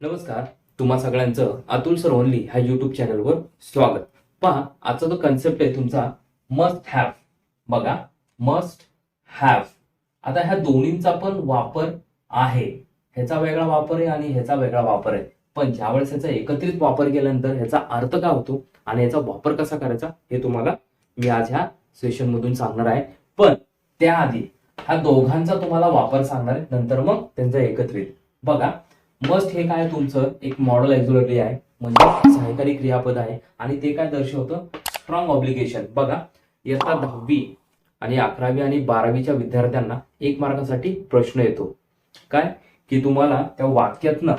नमस्कार तुम्हा सगळ्यांचं अतुल सर ओनली ह्या युट्यूब चॅनलवर स्वागत. पहा आजचा जो कन्सेप्ट आहे तुमचा मस्ट हॅव बघा मस्ट हॅव आता ह्या दोन्हींचा पण वापर आहे. ह्याचा वेगळा वापर आहे आणि ह्याचा वेगळा वापर आहे. पण ज्यावेळेस ह्याचा एकत्रित वापर केल्यानंतर ह्याचा अर्थ काय होतो आणि ह्याचा वापर कसा करायचा हे तुम्हाला मी आज ह्या सेशन मधून सांगणार आहे. पण त्याआधी ह्या दोघांचा तुम्हाला वापर सांगणार आहे नंतर मग त्यांचा एकत्रित. बघा मस्ट हे काय तुमचं एक मॉडल एक्झुलरी आहे म्हणजे सहायकारी क्रियापद आहे. आणि ते काय दर्शवतं? स्ट्रॉंग ऑब्लिगेशन बघा इयत्ता दहावी आणि अकरावी आणि बारावीच्या विद्यार्थ्यांना एक मार्कासाठी प्रश्न येतो. काय? की तुम्हाला त्या वाक्यातनं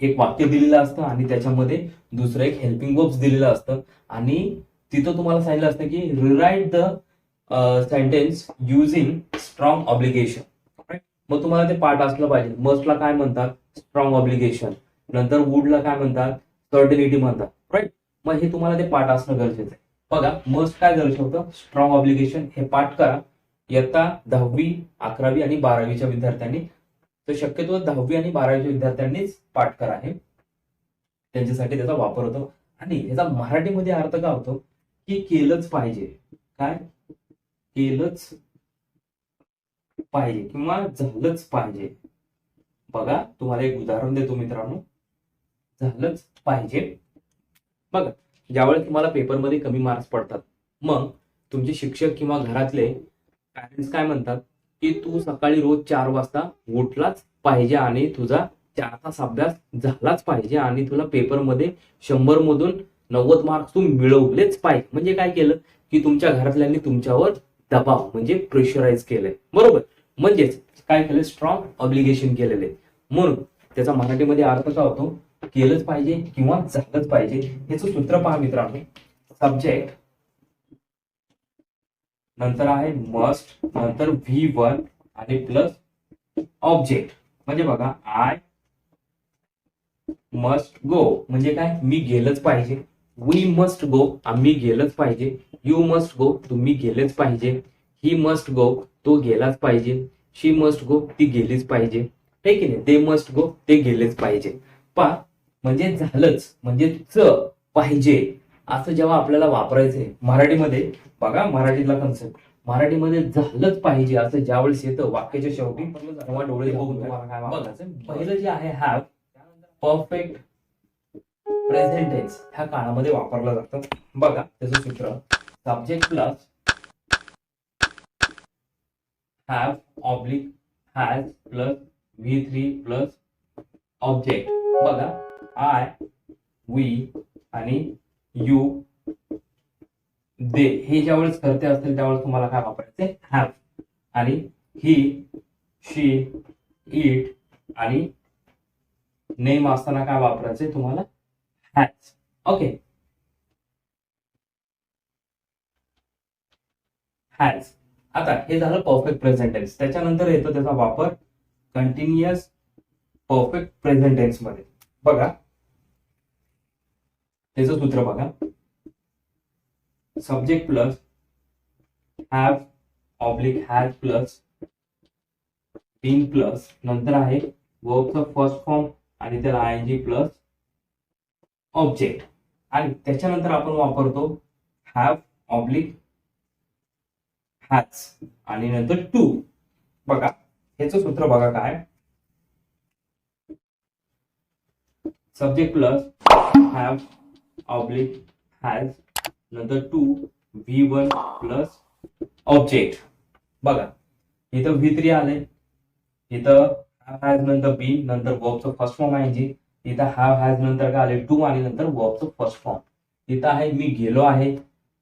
एक वाक्य दिलेलं असतं आणि त्याच्यामध्ये दुसरं एक हेल्पिंग वर्ब्स दिलेलं असतं. आणि तिथं तुम्हाला सांगितलं असतं की rewrite the sentence using strong obligation मग तुम्हाला ते पाठ असलं पाहिजे. मस्टला काय म्हणतात? स्ट्रॉंग ऑब्लिगेशन नंतर वूडला काय म्हणतात? सर्टनिटी म्हणतात. राईट मग हे तुम्हाला ते पाठ असणं गरजेचं आहे. बघा मस्ट काय दर्शवतं स्ट्रॉंग ऑब्लिगेशन हे पाठ करा. इयत्ता दहावी अकरावी आणि बारावीच्या विद्यार्थ्यांनी. तर शक्यतो दहावी आणि बारावीच्या विद्यार्थ्यांनीच पाठ करा हे. त्यांच्यासाठी त्याचा वापर होतो. आणि याचा मराठीमध्ये अर्थ काय होतो? की केलंच पाहिजे. काय? केलंच पाहिजे. किंवा झालंच पाहिजे. बघा तुम्हाला एक उदाहरण देतो मित्रांनो. झालंच पाहिजे. बघा ज्यावेळेस तुम्हाला पेपरमध्ये कमी मार्क्स पडतात मग तुमचे शिक्षक किंवा घरातले पॅरेंट्स काय म्हणतात? की तू सकाळी रोज चार वाजता उठलाच पाहिजे आणि तुझा चार तास अभ्यास झालाच पाहिजे आणि तुला पेपरमध्ये शंभर मधून नव्वद मार्क्स तू मिळवलेच पाहिजे. म्हणजे काय केलं? की तुमच्या घरातल्यांनी तुमच्यावर दबाव म्हणजे प्रेशराईज केलंय. बरोबर? म्हणजेच काय केलं? स्ट्रॉंग ऑब्लिगेशन केलेले. म्हणून त्याचा मराठीमध्ये अर्थ काय होतो? केलंच पाहिजे किंवा झालंच पाहिजे. याचं सूत्र पहा मित्रांनो. सब्जेक्ट नंतर आहे मस्ट नंतर व्ही वन आणि प्लस ऑब्जेक्ट म्हणजे बघा आय मस्ट गो म्हणजे काय? मी गेलंच पाहिजे. वी मस्ट गो आम्ही गेलंच पाहिजे. यू मस्ट गो तुम्ही गेलेच पाहिजे. ही मस्ट गो तो गेलाच पाहिजे. शी मस्ट गो ती गेलीच पाहिजे. हे की नाही? ते मस्ट गो ते गेलेच पाहिजे. पा म्हणजे झालंच म्हणजे च पाहिजे. असं जेव्हा आपल्याला वापरायचंय मराठीमध्ये बघा मराठीतला कन्सेप्ट मराठीमध्ये झालंच पाहिजे असं ज्यावेळेस येतं वाक्याच्या शेवटी. तेव्हा डोळे बघून पहिलं जे आहे हॅव परफेक्ट प्रेझेंट टेन्स ह्या काळामध्ये वापरलं जातं. बघा त्याचं सूत्र. Subject plus have oblique has plus V three plus object बघा आय वी आणि यू दे हे ज्यावेळेस करते असतील त्यावेळेस तुम्हाला काय वापरायचे? हॅव आणि ही शी इट आणि नेम असताना काय वापरायचे? तुम्हाला हॅच ओके हॅच आता हे झालं परफेक्ट प्रेझेंट टेन्स त्याच्यानंतर येतो त्याचा वापर कंटिन्युअस परफेक्ट प्रेझेंट टेन्समध्ये. बघा. त्याचं सूत्र बघा. Subject plus have oblique has plus been plus नंतर आहे वर्बचं फर्स्ट फॉर्म आणि त्याला आय जी प्लस ऑब्जेक्ट आणि त्याच्यानंतर आपण वापरतो हॅव ऑब्लिक हॅज आणि नंतर टू. बघा ह्याचं सूत्र बघा काय. Subject plus have oblique has नंतर to V one plus object बघा इथं व्ही थ्री आले इथं हॅज नंतर बी नंतर वर्बचं फर्स्ट फॉर्म आहे जी इथं हॅव हॅज नंतर काय आले टू आणि नंतर वर्बचं फर्स्ट फॉर्म इथं आहे मी गेलो आहे.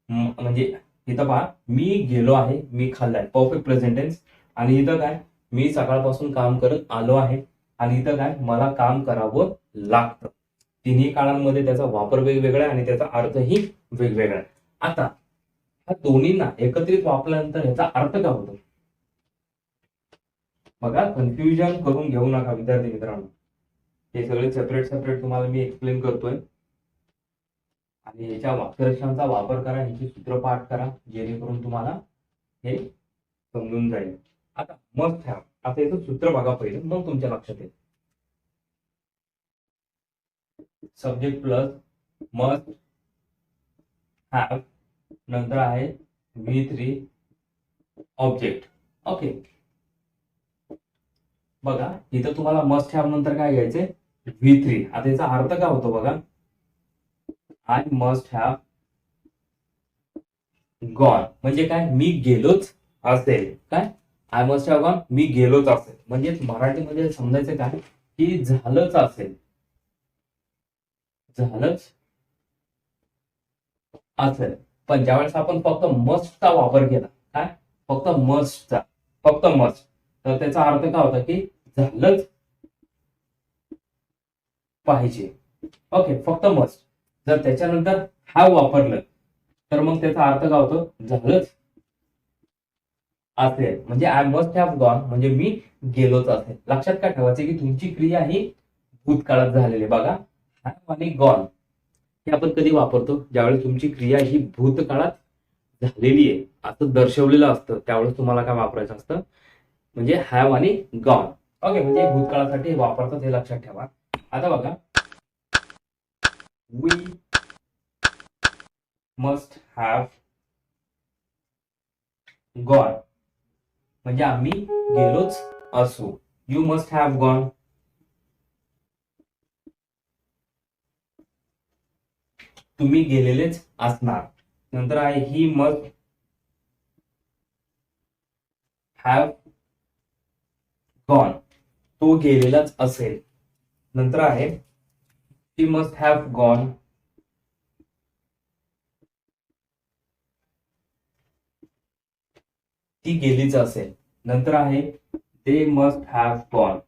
म्हणजे इथं पहा मी गेलो आहे मी खाल्लाय. परफेक्ट प्रेझेंटेन्स आणि इथं काय मी सकाळपासून काम करत आलो आहे. आणि इथं काय मला काम करावं लागतं. तिन्ही काळांमध्ये त्याचा वापर वेगवेगळा आहे आणि त्याचा अर्थही वेगवेगळा आहे. आता ह्या दोन्हींना एकत्रित वापरल्यानंतर ह्याचा अर्थ काय होतो? बघा कन्फ्युजन करून घेऊ नका विद्यार्थी मित्रांनो. हे सगळे सेपरेट सेपरेट तुम्हाला मी एक्सप्लेन करतोय. आणि याच्या वाक्यरचनांचा वापर करा ह्याची सूत्रपाठ करा जेणेकरून तुम्हाला हे समजून जाईल. आता मस्त ह्या आता याचं सूत्र बघा पहिलं मग तुमच्या लक्षात येईल. सब्जेक्ट प्लस मस्ट हॅव नंतर आहे व्ही थ्री ऑब्जेक्ट ओके बघा इथं तुम्हाला मस्ट हॅव नंतर काय घ्यायचंय? व्ही थ्री आता याचा अर्थ काय होतो बघा? आय मस्ट हॅव गॉन म्हणजे काय? मी गेलोच असेल. काय? आय मस्ट हॅव गॉन मी गेलोच असेल. म्हणजे मराठीमध्ये समजायचं काय? की झालंच असेल. झालंच असेल. पण ज्यावेळेस आपण फक्त मस्टचा वापर केला काय? फक्त मस्टचा फक्त मस्ट तर त्याचा अर्थ काय होता की झालंच पाहिजे. ओके फक्त मस्ट जर त्याच्यानंतर हॅव वापरलं तर मग त्याचा अर्थ काय होतो? झालंच. असेल. म्हणजे आय मस्ट हॅव गॉन म्हणजे मी गेलोच असेल. लक्षात काय ठेवायचं की तुमची क्रिया ही भूतकाळात झालेली आहे. बघा हॅव आणि गॉन हे आपण कधी वापरतो? ज्यावेळेस तुमची क्रिया ही भूतकाळात झालेली आहे. असं दर्शवलेलं असतं. त्यावेळेस तुम्हाला काय वापरायचं असतं? म्हणजे हॅव आणि गॉन ओके म्हणजे भूतकाळासाठी वापरतात हे लक्षात ठेवा. आता बघा we मस्ट हॅव गॉन म्हणजे आम्ही गेलोच असू. यू मस्ट हॅव गॉन तुम्ही गेलेलेच असणार. नंतर आहे ही मस्ट हॅव गॉन तो गेलेलाच असेल. नंतर आहे she मस्ट हॅव गॉन ती गेलीच असेल. नंतर आहे they must have gone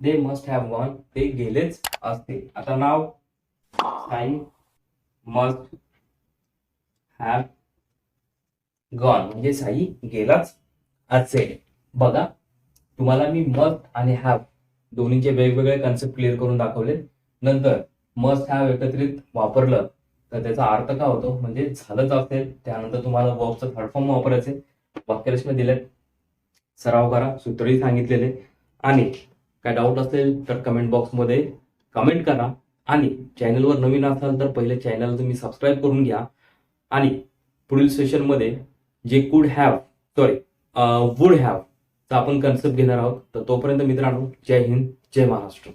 they must have gone ते गेलेच असते आता नाव साईन मस्ट हॅव गॉन म्हणजे साई गेलाच असेल. बघा तुम्हाला मी मस्ट आणि हॅव दोन्हीचे वेगवेगळे कन्सेप्ट क्लिअर करून दाखवले. नंतर मस्ट हॅव एकत्रित वापरलं तर त्याचा अर्थ काय होतो? म्हणजे झालंच असेल त्यानंतर तुम्हाला वर्बचं थर्ड फॉर्म वापरायचे वाक्यरचना दिलेत सराव करा. सूत्रही सांगितलेले. आणि काय डाऊट असेल तर कमेंट बॉक्समध्ये कमेंट करा. आणि चॅनलवर नवीन असाल तर पहिले चॅनल तुम्ही सबस्क्राईब करून घ्या. आणि पुढील सेशनमध्ये जे could have sorry would have आपण कन्सेप्ट घेणार आहोत. तर तोपर्यंत मित्रांनो जय हिंद जय महाराष्ट्र.